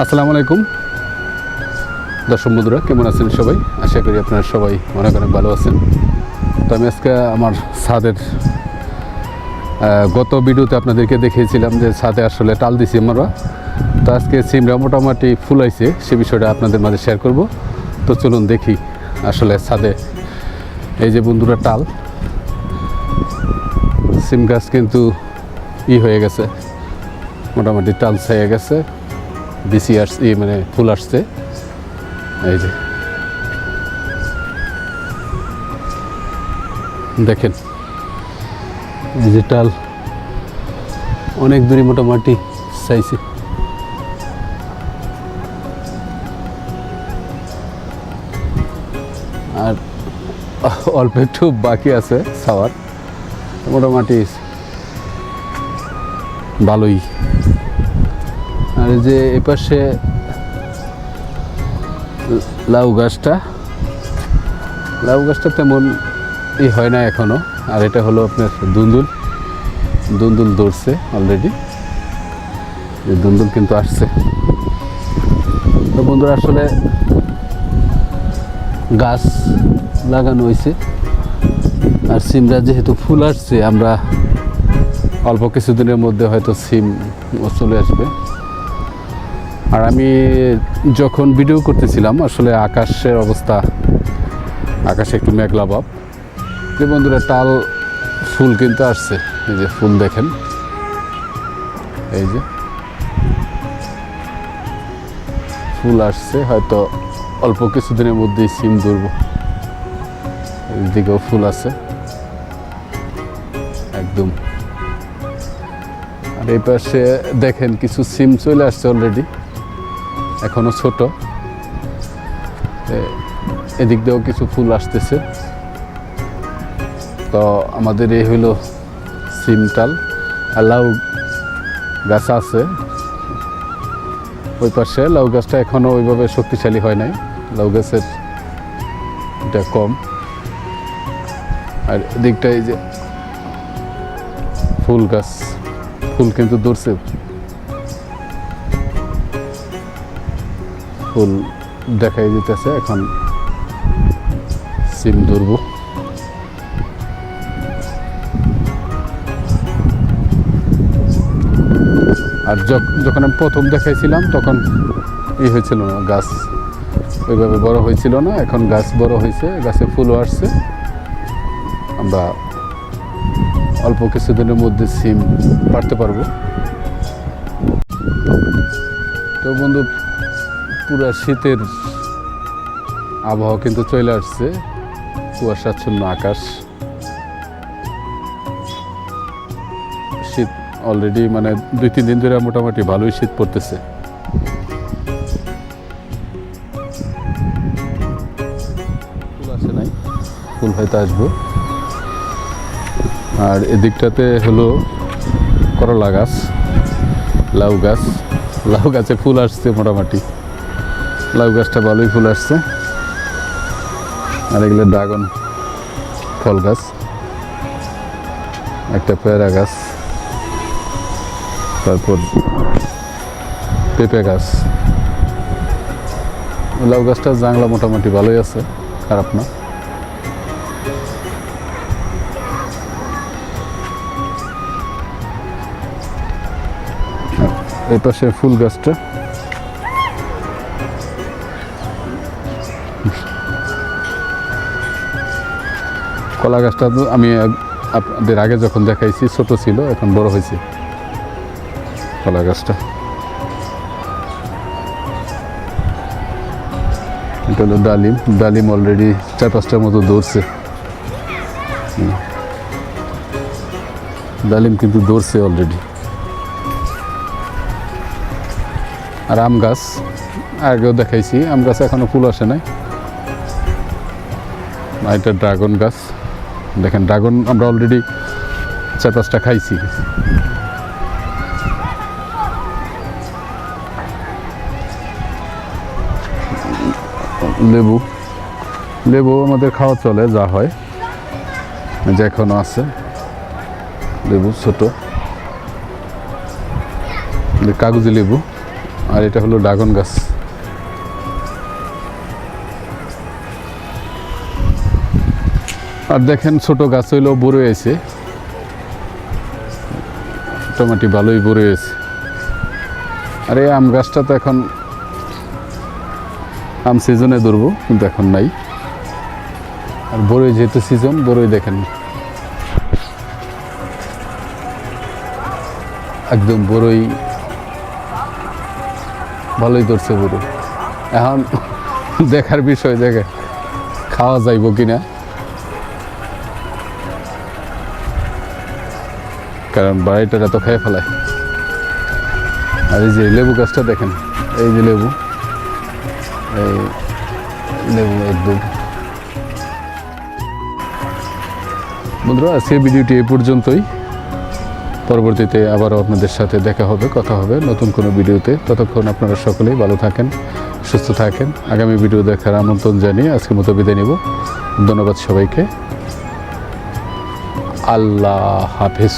আসসালামু আলাইকুম। দর্শক বন্ধুরা, কেমন আছেন সবাই? আশা করি আপনারা সবাই অনেক অনেক ভালো আছেন। তো আমি আজকে আমার ছাদের গত ভিডিওতে আপনাদেরকে দেখিয়েছিলাম যে ছাদে আসলে টাল দিছি আমরা তো আজকে সিমরা মোটামুটি ফুলাইছে সে বিষয়টা আপনাদের মাঝে শেয়ার করব। তো চলুন দেখি আসলে ছাদে এই যে বন্ধুরা টাল। সিম গাছ কিন্তু ই হয়ে গেছে, মোটামুটি টাল হয়ে গেছে। বিসি আসছে মানে ফুল আসছে। এই যে। দেখেন। যে টাল। অনেক দূরে মোটামুটি চাইছে। আর অল্প একটু বাকি আছে সাওয়ার মোটামুটি ভালোই। আর যে এপাশে লাউ গাছটা লাউ গাছটা তেমন ই হয় না এখনও আর এটা হলো আপনার দুন্দুল দুন্দুল ধরছে অলরেডি দুন্দুল কিন্তু আসছে। তো বন্ধুরা, আসলে গাছ লাগানো হয়েছে। আর সিমরা যেহেতু ফুল আসছে, আমরা অল্প কিছুদিনের মধ্যে হয়তো সিম চলে আসবে। আর আমি যখন ভিডিও করতেছিলাম, আসলে আকাশের অবস্থা, আকাশে একটু মেঘলা ভাব। যে বন্ধুরা, তাল ফুল কিন্তু আসছে। এই যে ফুল দেখেন। এই যে ফুল আসছে, হয়তো অল্প কিছুদিনের মধ্যেই সিম ধরবো। এদিকেও ফুল আছে। একদম। আর এই পাশে দেখেন, কিছু সিম চলে আসছে অলরেডি এখনও ছোট। এদিক দিয়েও কিছু ফুল আসতেছে। তো আমাদের এই হলো সিমটাল। আর লাউ গাছ আছে। ওই পাশে লাউ গাছটা এখনও ওইভাবে শক্তিশালী হয় নাই। লাউ গাছের এটা কম। আর এদিকটা এই যে ফুল গাছ, ফুল কিন্তু ধরছে। ফুল দেখাই দিতেছে, এখন সিম ধরব। আর যখ- যখন আমি প্রথম দেখাইছিলাম, তখন ই হয়েছিল না, গাছ ওইভাবে বড় হয়েছিল না, এখন গাছ বড় হয়েছে, গাছে ফুলও আসছে। আমরা অল্প কিছুদিনের মধ্যে সিম পারতে পারব। তো বন্ধু পুরা শীতের আবহাওয়া কিন্তু চলে আসছে। কুয়াশাচ্ছন্ন আকাশ। শীত অলরেডি মানে দুই, তিন দিন ধরে মোটামুটি ভালোই শীত পড়তেছে। ফুল আসে নাই। ফুল হয়তো আসব। আর এদিকটাতে হলো করলা গাছ, লাউ গাছ। লাউ গাছে ফুল আসছে মোটামুটি। লাউ গাছটা ভালোই ফুল আসছে। আর এগুলো ড্রাগন ফল গাছ। একটা পেয়ারা গাছ। তারপর পেঁপে গাছ। লাউ গাছটা জাংলা মোটামুটি ভালোই আছে, খারাপ না। এই পাশে ফুল গাছটা। কলা গাছটা আমি আপনাদের আগে যখন দেখাইছি, ছোট ছিল, এখন বড় হয়েছে কলা গাছটা। এটা হলো ডালিম। ডালিম অলরেডি চার পাঁচটার মতো দৌড়ছে ডালিম কিন্তু দৌড়ছে অলরেডি আর আম গাছ, আগেও দেখাইছি, আম গাছ এখনও ফুল আসে নাই। এটা ড্রাগন গাছ। দেখেন, ড্রাগন আমরা অলরেডি চার পাঁচটা খাইছি। লেবু। লেবু আমাদের খাওয়া চলে, যা হয়। যে এখনও আছে। লেবু, ছোট। কাগজি লেবু। আর এটা হলো ড্রাগন গাছ। আর দেখেন ছোট গাছ হইল বড় হয়েছে। মোটামুটি ভালোই বড় হয়েছে। আর এই আম গাছটা তো এখন আম সিজনে ধরবো, কিন্তু এখন নাই। আর বড়ই যেহেতু সিজন বড়ই দেখেন। একদম বড়ই ভালোই ধরছে বড়। এখন দেখার বিষয় দেখে খাওয়া যাইব কিনা। কারণ বাড়িটারা তো খেয়ে ফেলায়। আর এই যে লেবু গাছটা দেখেন, এই যে লেবু, এই লেবু একদম বন্ধুরা আজকে ভিডিওটি এই পর্যন্তই। পরবর্তীতে আবারও আপনাদের সাথে দেখা হবে, কথা হবে নতুন কোনো ভিডিওতে। ততক্ষণ আপনারা সকলেই ভালো থাকেন, সুস্থ থাকেন। আগামী ভিডিও দেখার আমন্ত্রণ জানিয়ে আজকের মতো বিদায় নিব। ধন্যবাদ সবাইকে। আল্লাহ হাফেজ।